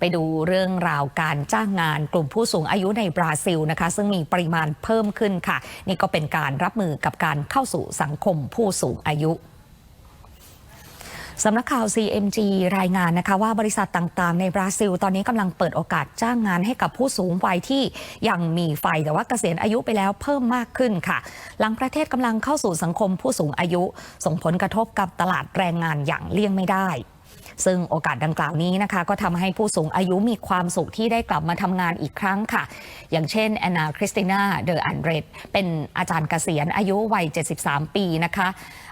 ไปดูเรื่องราวการจ้างงานกลุ่มผู้สูงอายุในบราซิลนะคะ ซึ่งมีปริมาณเพิ่มขึ้นค่ะ นี่ก็เป็นการรับมือกับการเข้าสู่สังคมผู้สูงอายุสำนักข่าว CMG รายงานนะคะว่าบริษัทต่างๆ ในบราซิล ตอนนี้กำลังเปิดโอกาสจ้างงานให้กับผู้สูงวัยที่ยังมีไฟแต่ว่าเกษียณอายุไปแล้วเพิ่มมากขึ้นค่ะ หลังประเทศกำลังเข้าสู่สังคมผู้สูงอายุ ส่งผลกระทบกับตลาดแรงงานอย่างเลี่ยงไม่ได้ ซึ่งโอกาสดังกล่าวนี้นะคะ ก็ทำให้ผู้สูงอายุมีความสุขที่ได้กลับมาทำงานอีกครั้งค่ะ อย่างเช่นแอนนาคริสติน่าเดออันเดรตเป็นอาจารย์เกษียณอายุวัย 73 ปีนะคะ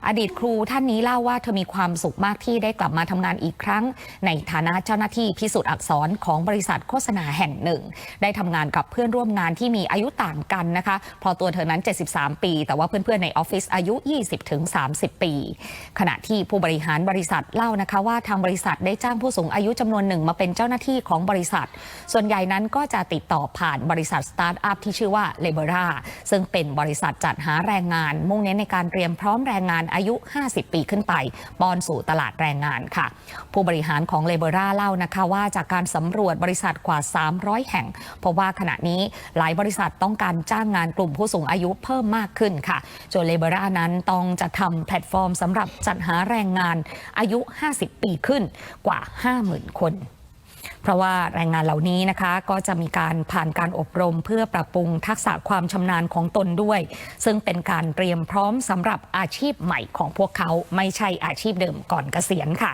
อดีตครูท่านนี้เล่าว่าเธอมีความสุขมากที่ได้กลับมาทำงานอีกครั้ง ในฐานะเจ้าหน้าที่พิสูจน์อักษรของบริษัทโฆษณาแห่งหนึ่ง ได้ทำงานกับเพื่อนร่วมงานที่มีอายุต่างกันนะคะเพอตัวเธอนั้น 73 ปี แต่ว่าเพื่อนๆในออฟฟิศอายุ 20-30 ปี ขณะที่ผู้บริหารบริษัทเล่านะคะว่าทางบริษัทได้จ้างผู้สูงอายุจำนวนหนึ่งมาเป็นเจ้าหน้าที่ของบริษัท ส่วนใหญ่นั้นก็จะติดต่อผ่านบริษัทสตาร์ทอัพที่ชื่อว่าเลเบราซึ่งเป็นบริษัทจัดหาแรงงาน มุ่งเน้นในการเตรียมพร้อมแรงงานอายุ 50 ปีขึ้นไปปอนสู่ตลาดแรงงานค่ะ ผู้บริหารของเลเบราเล่านะคะว่าจากการสำรวจบริษัทกว่า 300 แห่งพบว่าขณะนี้หลายบริษัทต้องการจ้างงานกลุ่มผู้สูงอายุเพิ่มมากขึ้นค่ะจนเลเบรานั้นต้องจะทำแพลตฟอร์มสำหรับจัดหาแรงงานอายุ 50 ปีขึ้นกว่า 50,000 คน เพราะว่าแรงงานเหล่านี้นะคะก็จะมีการผ่านการอบรมเพื่อปรับปรุงทักษะความชำนาญของตนด้วย ซึ่งเป็นการเตรียมพร้อมสำหรับอาชีพใหม่ของพวกเขาไม่ใช่อาชีพเดิมก่อนเกษียณค่ะ